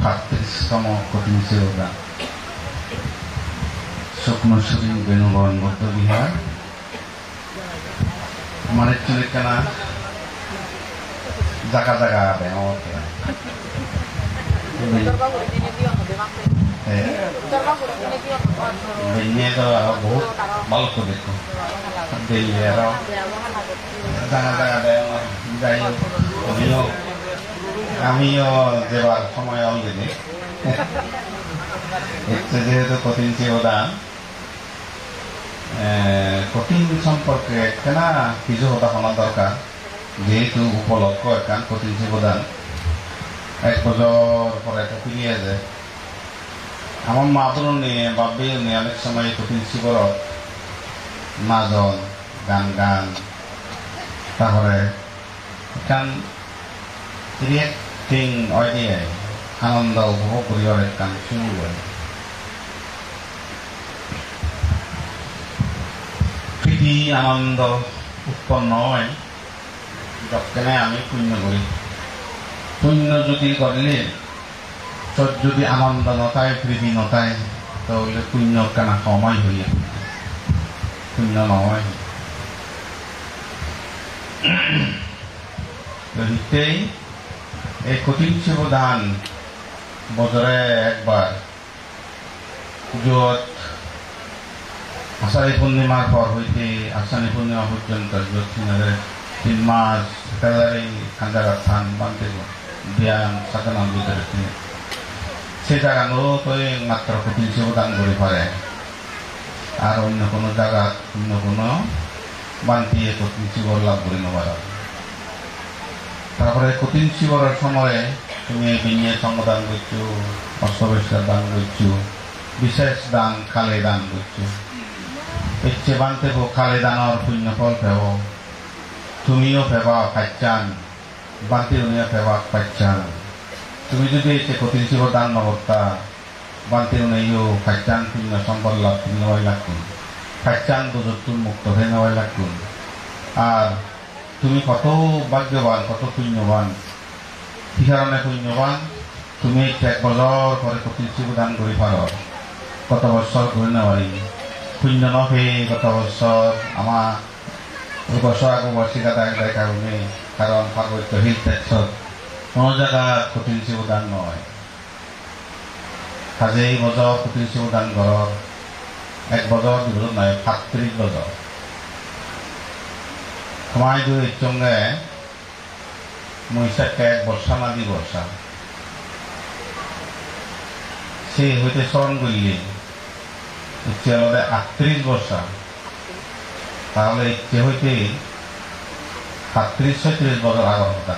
সাতত্রিশতম কঠিন সেবা স্বপ্নশ্বরী বেণুবন বৌদ্ধ বিহার মানে চুলে কেনা জায়গা জায়গা আছে আমার বেরিয়ে তো বহুত ভালো তো দেখো বেরিয়ে আরও জায়গা জায়গা দেয় যাই হোক আমিও দেবার সময় অলরেডি। হচ্ছে যেহেতু কঠিন চেয়েদান কঠিন সম্পর্কে কেনা কিছু হতা শোনা দরকার। যেহেতু উপলক্ষ একান কঠিন চেয়েদান এক বছর পরে ফিরিয়ে যায় আমার মা বোন নিয়ে বাব্বেও নিয়ে অনেক সময় কঠিন শিবরত নাজন গান গান। তারপরে এখান রিয়েক্টিং অইডিয়ায় আনন্দ উপভোগ করিবার কাম শুরু হয় প্রীতি আনন্দ উৎপন্ন হয় যৎকেনে আমি পুণ্য করি পুণ্য যদি করলে তোর যদি আনন্দ নতায় প্রীতি নতায় তাহলে পুণ্য কেনা কমাই হইয়া পুণ্য নহয় গতিকেই এই কঠিন শিৱদান বছৰে একবাৰ য'ত আষাঢ়ী পূৰ্ণিমাৰ পৰ সৈতে আষাঢ়ী পূৰ্ণিমা পৰ্যন্ত য'ত তিন মাস একেবারে খান্দারা থান বানতে ব্যায়াম সাধনার ভিতরে তিনি। সে জায়গাগুলো তো মাত্র কঠিন শিবদান করে পারে আর অন্য কোনো জায়গা অন্য কোনো বান্তিয়ে কঠিন শিবর লাভ করে নেবার তারপরে কঠিন শিবরের সময়ে তুমি বিনিয়ে সঙ্গদান করছ অষ্টবেশ্বর দান করছ, বিশেষ দান, খালে দান করছ। ইচ্ছে বানতে খালে দানর পুণ্য ফল পেব তুমিও পেবা পাচ্ছান বান্তি উনিও পেবা পাচ্ছান তুমি যদি ইচ্ছে কঠিন শিব দান নকর্তা বান্তি উনিও পাচ্ছান পুণ্য সম্পদ লাভ পুণ্য হয় লাগতুন পাচ্ছান দুজতুন মুক্ত হয়ে নেওয়াই লাগতুন আর তুমি কত ভাগ্যবান, কত পুণ্যবান কি কারণে পুণ্যবান, তুমি এক বছর পরে শিব দান করে পারো। কত বছর করে নেওয়ারি পুণ্য নহে কত বছর আমার বছর আগো বর্ষিকা দাগ দেয় কারণে, কারণ পার্বত্য হিল টেক্সত কোনো জায়গা শিব দান নয়। কাজেই বছর কঠিন শিব দান ঘর এক বছর দুজন নয়, সাতত্রিশ বছর দুই সঙ্গে মহিষাকে এক বর্ষা না দি বর্ষা সে হইতে স্মরণ করলি ইচ্ছে হলে আটত্রিশ বর্ষা তাহলে ইচ্ছে হইতে সাতত্রিশ ছয়ত্রিশ বছর আগর কথা।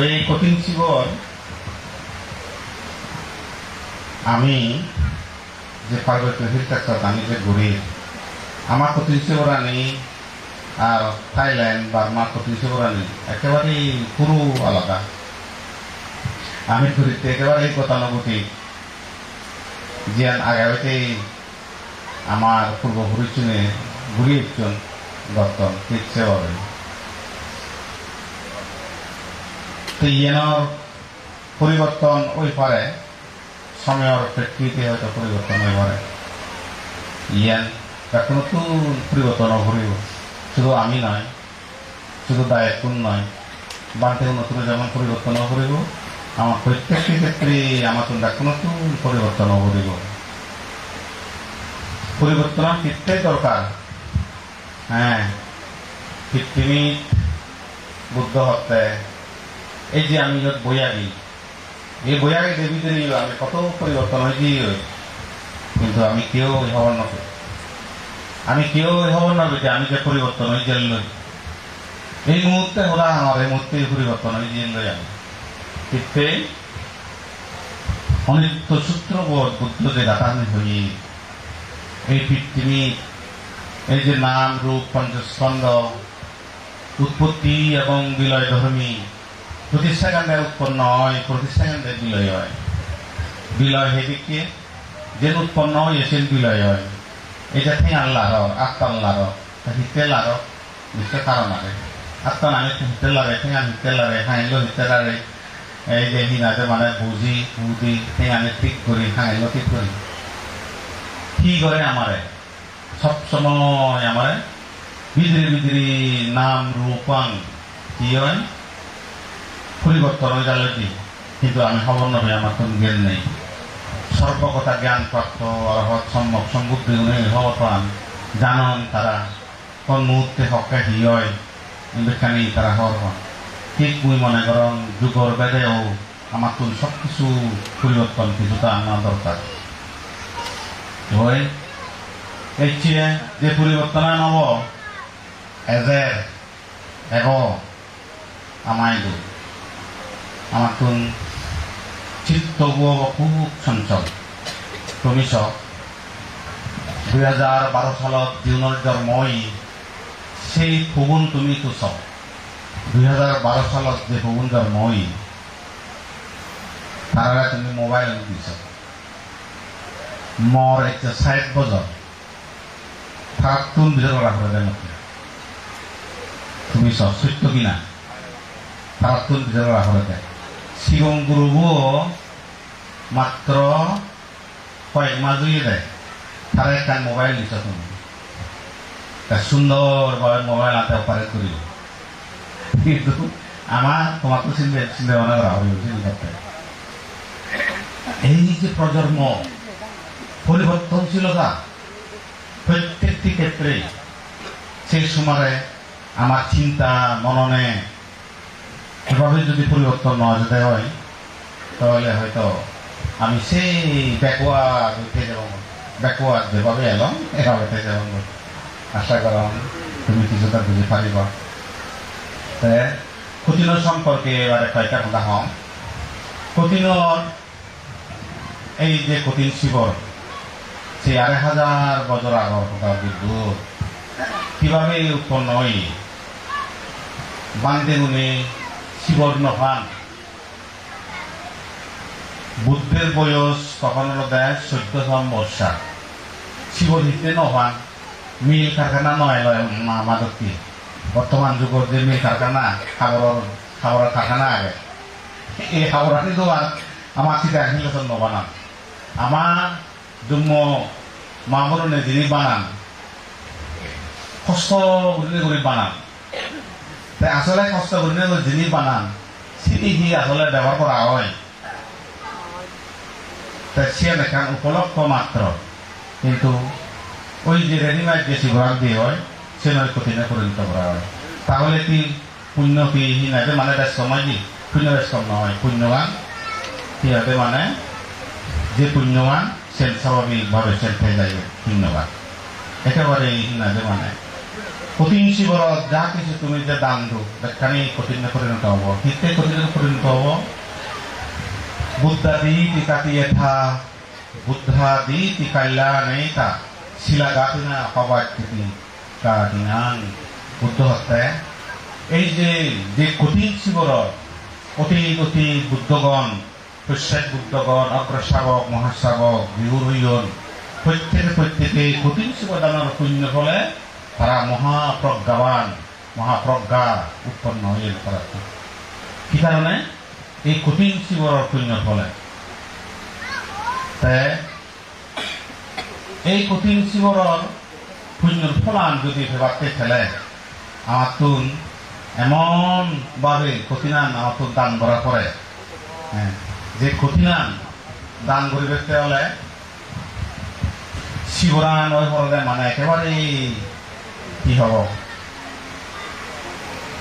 এই কঠিন শিবর আমি যে পার্বত্য হিলটাক্ত আমি যে ঘুরি, আমার কঠিন শিবরানি আর থাইল্যান্ড বার্মা কঠিন শিবরানি একেবারেই পুরো আলাদা। আমি ঘুরিতে একেবারেই গতানুগতিক। জিয়ান আগে হইতেই আমার পূর্বপুরুষজনে ঘুরিয়ে একজন দত্তন কিচ্ছে হবে তো ইয়েনর পরিবর্তন ওই পারে। সময়ের প্রেক্ষিতে হয়তো পরিবর্তন হয়ে পারে ইয়ান একটা নতুন পরিবর্তন ঘুরিব শুধু আমি নয় শুধু দায়িত্ব নয় বাড়তে নতুন যেমন পরিবর্তন ঘুরিব আমার প্রত্যেকটি ক্ষেত্রে আমার তো একটা নতুন পরিবর্তন ঘুরিব পরিবর্তন ক্ষেত্রে দরকার। হ্যাঁ কৃত্রিমী বুদ্ধ হত্যায় এই যে আমি বইয়াগি এই বইয়াগি দেবীদের আমি কত পরিবর্তন হয়েছি কিন্তু আমি কেউ হবার নবে। আমি কেউ হবার নবে যে আমি যে পরিবর্তন হয়ে লই এই মুহূর্তে হলা আমার, এই মুহূর্তে পরিবর্তন হয়ে লই আমি। কিন্তু অনিত্য সূত্রবোধ বুদ্ধ যে গাতানি হই। এই পৃথিবী এই যে নাম রূপ পঞ্চস্কন্ধ, উৎপত্তি এবং বিলয় ধর্মী প্রতিষ্ঠাকাণ্ডে উৎপন্ন হয় প্রতিষ্ঠাকাণ্ডে বিলয় হয়। বিলয় সেদিকে যে উৎপন্ন হয় হয়েছেন বিলয় হয়। এটা থেকে আল্লাহর, আত্মা আল্লাহর। হিতে লার নিশ্চয় কারণ আছে আত্মা আমি হিতে লাগে ঠেঙা হিতে লাগে হাঁহিলেও হিতে লাগে এই যে হিনাতে মানে বুঝি বুদ্ধি আমি ঠিক করি হাঁহিলেও ঠিক করি। কি করে আমারে? সব সময় আমারে বিদ্রি বিদ্রি নাম, রূপাং, কি হয়? পরিবর্তন হয়ে গেল কি? কিন্তু আমি খবর নবে, আমার কোন জ্ঞান নেই। সর্বকথা জ্ঞান প্রাপ্ত অরহৎ সম্যক সম্বুদ্ধি গুণে ভগবান। জানন তারা কোন মুহূর্তে হকে হয় বেখানি তারা হর হন ঠিক মুই মনে করন যুগর বেদেও আমার তুন সব কিছু পরিবর্তন কিছুটা আনা দরকার। হয় এই চিয়ে যে পরিবর্তন আনব, এজের এব আমায় দু। আমার তুন চিত্ত খুব চঞ্চল সব দুই হাজাৰ বাৰ চনত জুনৰ জন্মই সেই ফগুন তুমি তো চব দুই হাজাৰ বাৰ চনত যে ফগুন জন্মই, তারা তুমি মোবাইল দিছ। মর একটা সাইড বজর তার তুন ভিতরে রাখবে দেন তুমি সব সত্য কিনা তার তুন ভিতরে রাখবে শিবম গুরুবও মাত্র কয়েক মাস ধুয়ে দেয় তারা একটা মোবাইল তুমি তা সুন্দরভাবে মোবাইল হাতে অপারেট করিল কিন্তু আমার তোমার তো চিন্তা চিন্তা ভাবনা করা হবে এই যে প্রজন্ম পরিবর্তনশীলতা প্রত্যেকটি ক্ষেত্রে সেই সময়ে আমার চিন্তা মননে এভাবে যদি পরিবর্তন না যেতে হয়, তাহলে হয়তো আমি সেই ব্যাকওয়ার্ড উঠে যাব ব্যাকওয়ার্ড যেভাবে এলাম, এভাবে যাব। আশা করলাম তুমি কিছুটা বুঝে পারিব। তে কঠিনৰ সম্পৰ্কে এবাৰে কয়েকটা কথা হওঁ। কঠিনৰ এই যে কঠিন শিবর সেই আড়াই হাজার বছৰ আগৰ কথা বিদ্যুৎ কীভাবে উৎপন্ন হয় বান্ধে গুণে শিৱৰ নভান বুদ্ধের বয়স তখন দেয় চোদ্দশম বর্ষা শিবর হিতে নভান মিল কারখানা নয় লয় মাদকটি বর্তমান যুগের যে মিল কারখানা খাবারের খাবারের কারখানা আগে। এই খাবারানি দোকান আমার চিন্তা হিলেশন নবানান আমার জন্ম মামরনে যিনি বানান, কষ্ট করে বানান। তাই আসলে কষ্ট করে যিনি বানান। সেটি সি আসলে ব্যবহার করা হয়? তা সে লেখান উপলক্ষ মাত্র। কিন্তু ওই যে রেডিমেড যে শিবরাগ দিয়ে হয়, সে নয় কঠিনে পরিণত করা হয়। তাহলে কি পুণ্য কি হিনাতে মানে ব্যস্ত মাঝি পুণ্য ব্যস্ত নহয় পুণ্যবান কি হবে মানে? যে পুণ্যবান, সে স্বাভাবিকভাবে সেলফে যাইবে পুণ্যবান। একেবারে হিনাতে মানে। যা কিছু তুমি যে দান কঠিনে পরিণত হব। হিতে কঠিনে পরিণত হব? কল্যাণেতা শিলাগাতিনা অপবাচ্যতি কাদিনাং। বুদ্ধ হত্যায় এই যে যে কঠিন শিবর অতি অতি বুদ্ধগণ প্রত্যেক বুদ্ধগণ অগ্রশ্রাবক মহাশ্রাবক বিহুরজন প্রত্যেকে প্রত্যেকে কঠিন শিবদানের পুণ্য ফলে তারা মহাপ্রজ্ঞাবান মহাপ্রজ্ঞা উৎপন্ন হয়ে তারা। কি কারণে? এই কঠিন শিবর পুণ্য ফলে। এই কঠিন শিবর পুণ্যর ফলান যদি ভেবাতে ফেলে আমার এমন ভাবে কঠিনান আমার দান করা পরে হ্যাঁ, যে কঠিনান দান করিবে হলে শিবরান ওই মানে একেবারেই কি হব?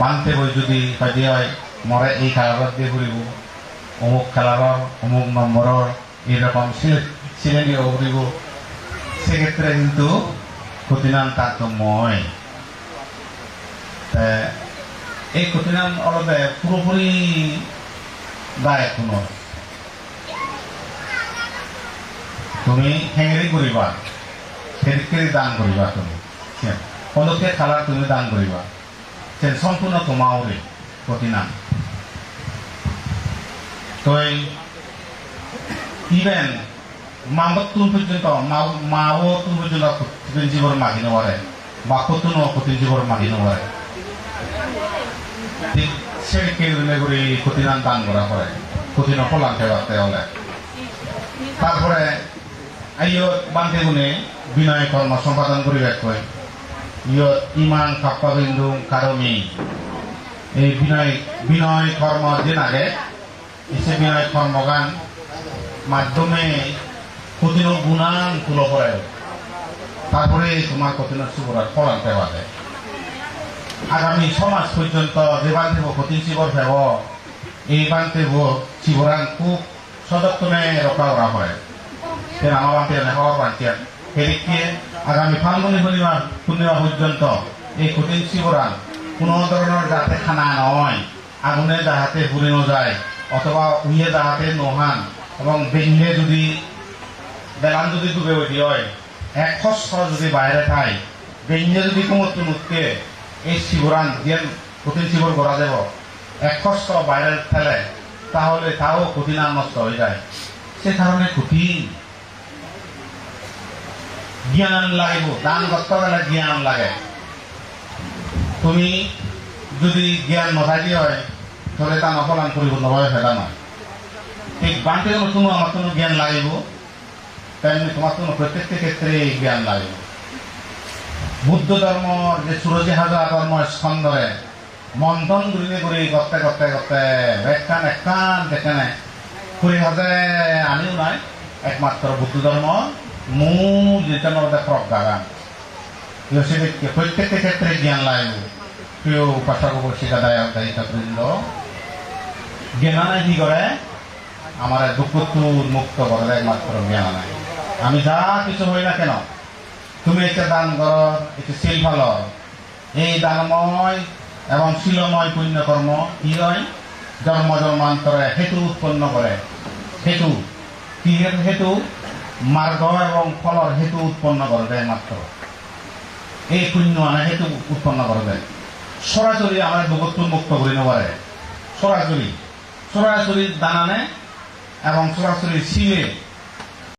বানতে বই যদি হয়তো হয় মরে এই কালারত দিয়ে ঘুরিব। অমুক কালারর অমুক নম্বরর, এরকম সিলেনি ঘুরিব। সেক্ষেত্রে কিন্তু কঠিনান তারতম্যয় এই কঠিনান অলপে পুরোপুরি দায় কোনো। তুমি হেঙেরি করিবা সেদিকে দান করিবা তুমি। পদক্ষেপ খালার তুমি দান করিবা সে সম্পূর্ণ তোমারে কঠিনান তই ইভেন মামত তুন পর্যন্ত মাও তুন পর্যন্ত কঠিন জীবন মাগি নবারে বা কতুন কঠিন জীবন মাগি নবারে ঠিক কেউনে করে ক্ষতিনান দান করা হয়। ক্ষতিন ফলান্তে বাড়তে হলে। তারপরে আইয় বান্তে গুণে বিনয় কর্ম সম্পাদন করিবে কয় ইমান কাপ্পা বিন্দু কারমি এই বিনয় বিনয় কর্ম দিন আগে এসে বিনয় কর্মগান মাধ্যমে কঠিন গুণান তুলো পড়ে তারপরে তোমার কঠিন শিবরার ফলান পেওয়া যায় আগামী সমাজ পর্যন্ত যে বান্ধব কঠিন শিবর ভেব এই বান্ধব শিবরান খুব সযত্নে রক্ষা করা হয় আমার বান্তে হওয়ার বান্তিয়ান সেদিকে আগামী ফাল্গুনি পূর্ণিমা পূর্ণিমা পর্যন্ত এই কঠিন শিবরান কোনো ধরনের যাতে খানা নয় আগুনে যাহাতে পুড়ে যায় অথবা উইয়ে যাহাতে নহান এবং বেঞ্জে যদি, বেলান যদি ডুবে উঠি হয়, এক খস্ত যদি বাইরে খায় বেঞ্জে যদি কোমরটো নুটকে এই শিবরান যেন কঠিন শিবর করা যাব, এক খস্ত বাইরে ফেলে তাহলে তাও কঠিন নষ্ট হয়ে যায়। সে কারণে কঠিন জ্ঞান লাগিব দান করতে গেলে জ্ঞান লাগে। তুমি যদি জ্ঞান নথাকি হয়, তাহলে তা নফলান পরিপূর্ণভাবে ফেলা নয় ঠিক বানতে গেলে কোনো আমার কোনো জ্ঞান লাগিব তেমনি তোমার কোনো প্রত্যেকটি ক্ষেত্রে জ্ঞান লাগিব বুদ্ধ ধর্ম, যে সুরজি হাজার ধর্ম স্কন্দরে মন্থন গুলিনে করে করতে করতে করতে একখান একখান যেখানে কুড়ি হাজার আনিও নাই, একমাত্র বুদ্ধ ধর্ম। যেটা মধ্যে প্রজ্ঞাগান সেদিকে প্রত্যেকটি ক্ষেত্রে জ্ঞান লাগবে প্রিয় উপাসক উপস্থিতা দায়ক দায়িত্ব বৃন্দ জ্ঞানানে কি করে? আমার দুঃখটু মুক্ত করে একমাত্র জ্ঞান নাই আমি যা কিছু হই না কেন, তুমি একটা দান কর, একটু শিল ভালো এই দানময় এবং শিলময় পুণ্যকর্ম কি হয়? জন্ম জন্মান্তরে হেতু উৎপন্ন করে। হেতু। কি হেতু? মার্গ এবং ফলর হেতু উৎপন্ন করবে মাত্র। এই শূন্য আনা হেতু উৎপন্ন করবে। সরাসরি আমরা দুঃখটু মুক্ত করে নবারে সরাসরি। সরাসরি দান আনে এবং সরাসরি শিলে